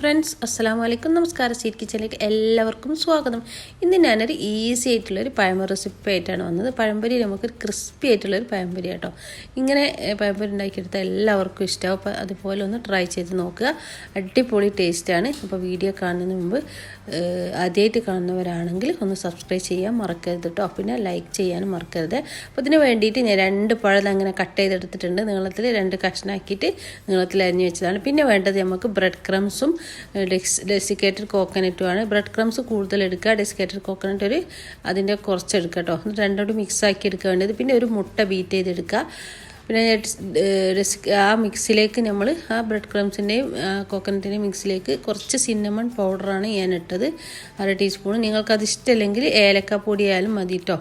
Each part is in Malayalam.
ഫ്രണ്ട്സ് അസ്സാം വലൈക്കും നമസ്കാരം. സീറ്റ് കിച്ചണിലേക്ക് എല്ലാവർക്കും സ്വാഗതം. ഇന്ന് ഞാനൊരു ഈസി ആയിട്ടുള്ളൊരു പഴം റെസിപ്പി ആയിട്ടാണ് വന്നത്. പഴംപൊരി നമുക്കൊരു ക്രിസ്പി ആയിട്ടുള്ളൊരു പഴംപൊരി കേട്ടോ ഇങ്ങനെ പഴംപൊരി ഉണ്ടാക്കിയെടുത്താൽ എല്ലാവർക്കും ഇഷ്ടമാവും അപ്പോൾ അതുപോലെ ഒന്ന് ട്രൈ ചെയ്ത് നോക്കുക. അടിപൊളി ടേസ്റ്റാണ് അപ്പോൾ വീഡിയോ കാണുന്നതിന് മുമ്പ് ആദ്യമായിട്ട് കാണുന്നവരാണെങ്കിൽ ഒന്ന് സബ്സ്ക്രൈബ് ചെയ്യാൻ മറക്കരുത് കേട്ടോ പിന്നെ ലൈക്ക് ചെയ്യാനും മറക്കരുത്. അപ്പോൾ ഇതിന് വേണ്ടിയിട്ട് ഞാൻ രണ്ട് പഴം അങ്ങനെ കട്ട് ചെയ്തെടുത്തിട്ടുണ്ട്. നീളത്തിൽ രണ്ട് കഷ്ണാക്കിയിട്ട് നീളത്തിൽ അരിഞ്ഞ് വെച്ചതാണ്. പിന്നെ വേണ്ടത് നമുക്ക് ബ്രെഡ് ക്രംസും ഡെസിക്കേറ്റഡ് കോക്കനറ്റുമാണ് ബ്രെഡ് ക്രംസ് കൂടുതൽ എടുക്കുക. ഡെസിക്കേറ്റഡ് കോക്കനട്ട് ഒരു അതിന്റെ കുറച്ച് എടുക്കുക കേട്ടോ രണ്ടോട് മിക്സ് ആക്കി എടുക്കുക വേണ്ടത്. പിന്നെ ഒരു മുട്ട ബീറ്റ് ചെയ്തെടുക്കുക. പിന്നെ ആ മിക്സിലേക്ക് നമ്മൾ ആ ബ്രെഡ് ക്രംസിന്റെയും കോക്കനറ്റിന്റെയും മിക്സിലേക്ക് കുറച്ച് സിന്നമൺ പൗഡറാണ് ഞാൻ ഇട്ടത്. അര ടീസ്പൂൺ നിങ്ങൾക്കത് ഇഷ്ടമല്ലെങ്കിൽ ഏലക്കാപ്പൊടി ആയാലും മതി കേട്ടോ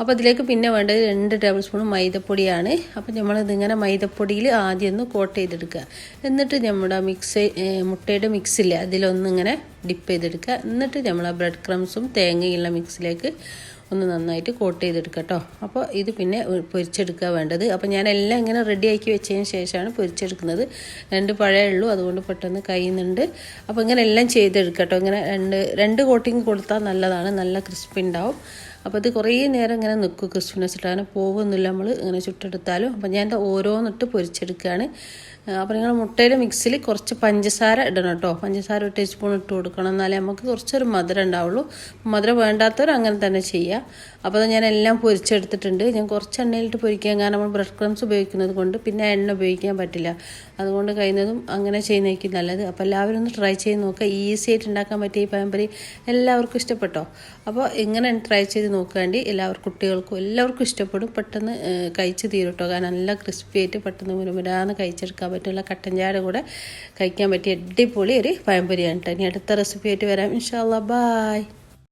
അപ്പോൾ അതിലേക്ക് പിന്നെ വേണ്ടത് രണ്ട് ടേബിൾ സ്പൂൺ മൈദപ്പൊടിയാണ്. അപ്പോൾ നമ്മളിതിങ്ങനെ മൈദപ്പൊടിയിൽ ആദ്യം ഒന്ന് കോട്ട് ചെയ്തെടുക്കുക. എന്നിട്ട് നമ്മുടെ മിക്സ് മുട്ടയുടെ മിക്സിൽ അതിലൊന്നിങ്ങനെ ഡിപ്പ് ചെയ്തെടുക്കുക. എന്നിട്ട് നമ്മൾ ആ ബ്രെഡ് ക്രംസും തേങ്ങയുള്ള മിക്സിലേക്ക് ഒന്ന് നന്നായിട്ട് കോട്ട് ചെയ്തെടുക്കുക കേട്ടോ അപ്പോൾ ഇത് പിന്നെ പൊരിച്ചെടുക്കുക വേണ്ടത്. അപ്പോൾ ഞാനെല്ലാം ഇങ്ങനെ റെഡിയാക്കി വെച്ചതിന് ശേഷമാണ് പൊരിച്ചെടുക്കുന്നത്. രണ്ട് പഴയ ഉള്ളൂ അതുകൊണ്ട് പെട്ടെന്ന് കഴിയുന്നുണ്ട് അപ്പോൾ ഇങ്ങനെ എല്ലാം ചെയ്തെടുക്കുക കേട്ടോ ഇങ്ങനെ രണ്ട് രണ്ട് കോട്ടിങ് കൊടുത്താൽ നല്ലതാണ്. നല്ല ക്രിസ്പി ഉണ്ടാവും. അപ്പോൾ അത് കുറേ നേരം ഇങ്ങനെ നിൽക്കും ക്രിസ്പിനെസ് ഇട്ട് അങ്ങനെ പോകുന്നില്ല നമ്മൾ ഇങ്ങനെ ചുട്ടെടുത്താലും. അപ്പോൾ ഞാൻ ഓരോന്നിട്ട് പൊരിച്ചെടുക്കുകയാണ് അപ്പോൾ നിങ്ങൾ മുട്ടയുടെ മിക്സിൽ കുറച്ച് പഞ്ചസാര ഇടണം കേട്ടോ. പഞ്ചസാര ഒരു ടീസ്പൂൺ ഇട്ട് കൊടുക്കണം. എന്നാലേ നമുക്ക് കുറച്ചൊരു മധുരം ഉണ്ടാവുള്ളൂ. മധുരം വേണ്ടാത്തവർ അങ്ങനെ തന്നെ ചെയ്യുക അപ്പോൾ ഞാൻ എല്ലാം പൊരിച്ചെടുത്തിട്ടുണ്ട്. ഞാൻ കുറച്ച് എണ്ണയിലിട്ട് പൊരിക്കാൻ കാരണം നമ്മൾ ബ്രെഡ് ക്രംസ് ഉപയോഗിക്കുന്നത് കൊണ്ട് പിന്നെ എണ്ണ ഉപയോഗിക്കാൻ പറ്റില്ല. അതുകൊണ്ട് കഴിയുന്നതും അങ്ങനെ ചെയ്യുന്നതായിരിക്കും നല്ലത്. അപ്പോൾ എല്ലാവരും ഒന്ന് ട്രൈ ചെയ്ത് നോക്കുക ഈസി ആയിട്ട് ഉണ്ടാക്കാൻ പറ്റിയ ഈ പഴംപൊരി എല്ലാവർക്കും ഇഷ്ടപ്പെട്ടോ? അപ്പോൾ ഇങ്ങനെ ട്രൈ ചെയ്ത് നോക്കാണ്ടി എല്ലാവർക്കും കുട്ടികൾക്കും എല്ലാവർക്കും ഇഷ്ടപ്പെടും. പെട്ടെന്ന് കഴിച്ച് തീരും കേട്ടോ കാരണം നല്ല ക്രിസ്പി ആയിട്ട് പെട്ടെന്ന് മുരുമുരാന്ന് കഴിച്ചെടുക്കാൻ പറ്റുള്ള കട്ടൻ ചായ കൂടെ കഴിക്കാൻ പറ്റിയ അടിപൊളി ഒരു പഴംപൊരിയാണ് കേട്ടോ ഇനി അടുത്ത റെസിപ്പി ആയിട്ട് വരാം. ഇൻഷാല്ലാ ബായ്